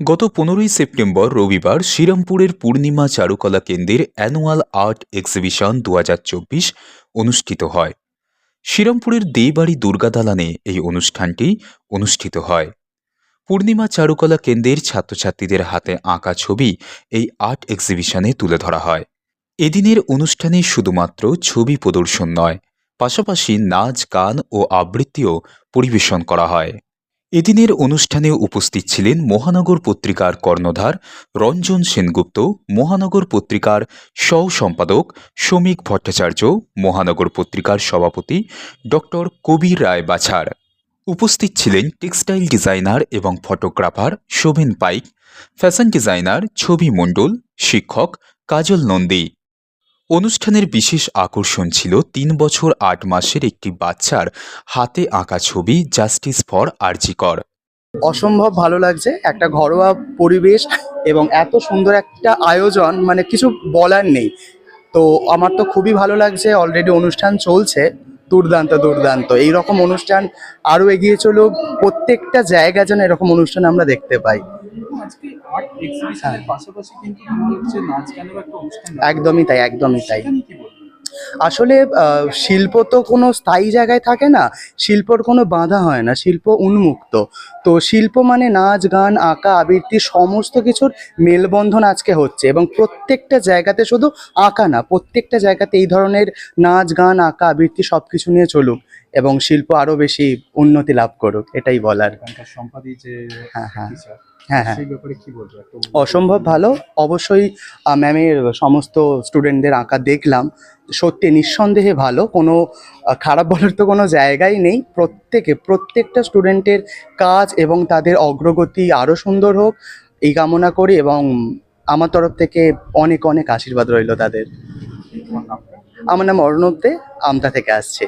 গত পনেরোই সেপ্টেম্বর রবিবার শ্রীরামপুরের পূর্ণিমা চারুকলা কেন্দ্রের অ্যানুয়াল আর্ট এক্সিবিশন দু হাজার চব্বিশ অনুষ্ঠিত হয়। শ্রীরামপুরের দেবাড়ি দুর্গা দালানে এই অনুষ্ঠানটি অনুষ্ঠিত হয়। পূর্ণিমা চারুকলা কেন্দ্রের ছাত্রছাত্রীদের হাতে আঁকা ছবি এই আর্ট এক্সিবিশনে তুলে ধরা হয়। এদিনের অনুষ্ঠানে শুধুমাত্র ছবি প্রদর্শন নয়, পাশাপাশি নাচ, গান ও আবৃত্তিও পরিবেশন করা হয়। এদিনের অনুষ্ঠানে উপস্থিত ছিলেন মহানগর পত্রিকার কর্ণধার রঞ্জন সেনগুপ্ত, মহানগর পত্রিকার সহ সম্পাদক শ্রমিক ভট্টাচার্য, মহানগর পত্রিকার সভাপতি ডক্টর কবির রায় বাছার। উপস্থিত ছিলেন টেক্সটাইল ডিজাইনার এবং photographer Shovan Paik, fashion designer Chhobi Mondal, শিক্ষক কাজল নন্দী। অনুষ্ঠানের বিশেষ আকর্ষণ ছিল তিন বছর আট মাসের একটি বাচ্চার হাতে আঁকা ছবি জাস্টিস ফর আরজিকর। অসম্ভব ভালো লাগছে একটা ঘরোয়া পরিবেশ এবং এত সুন্দর একটা আয়োজন মানে কিছু বলার নেই। তো আমার তো খুবই ভালো লাগছে অলরেডি অনুষ্ঠান চলছে দুর্দান্ত দুর্দান্ত। এই রকম অনুষ্ঠান আরও এগিয়ে চলুক প্রত্যেকটা জায়গা যেন এরকম অনুষ্ঠান আমরা দেখতে পাই। আর্ট এক্সিবিশনের পাশাপাশি কিন্তু হচ্ছে নাচ গানেরও একটা অনুষ্ঠান একদমই তাই একদমই তাই। আসলে শিল্প তো কোনো স্থায়ী জায়গায় থাকে না শিল্পর কোনো বাধা হয় না শিল্প উন্মুক্ত। তো শিল্প মানে নাচ গান আঁকা আবৃত্তি সমস্ত কিছুর মেলবন্ধন আজকে হচ্ছে এবং প্রত্যেকটা জায়গাতে শুধু আঁকা না প্রত্যেকটা জায়গাতে এই ধরনের নাচ গান আঁকা আবৃত্তি সব কিছু নিয়ে চলুক। এবং শিল্প আরও বেশি উন্নতি লাভ করুক এটাই বলার। হ্যাঁ, হ্যাঁ। হ্যাঁ হ্যাঁ। অসম্ভব ভালো। অবশ্যই ম্যামের সমস্ত স্টুডেন্টদের আঁকা দেখলাম। সত্যি নিঃসন্দেহে ভালো। কোনো খারাপ বলার তো কোনো জায়গাই নেই। প্রত্যেকে প্রত্যেকটা স্টুডেন্টের কাজ এবং তাদের অগ্রগতি আরও সুন্দর হোক এই কামনা করি এবং আমার তরফ থেকে অনেক অনেক আশীর্বাদ রইল তাদের। আমার নাম অর্ণব দে। আমতা থেকে আসছে।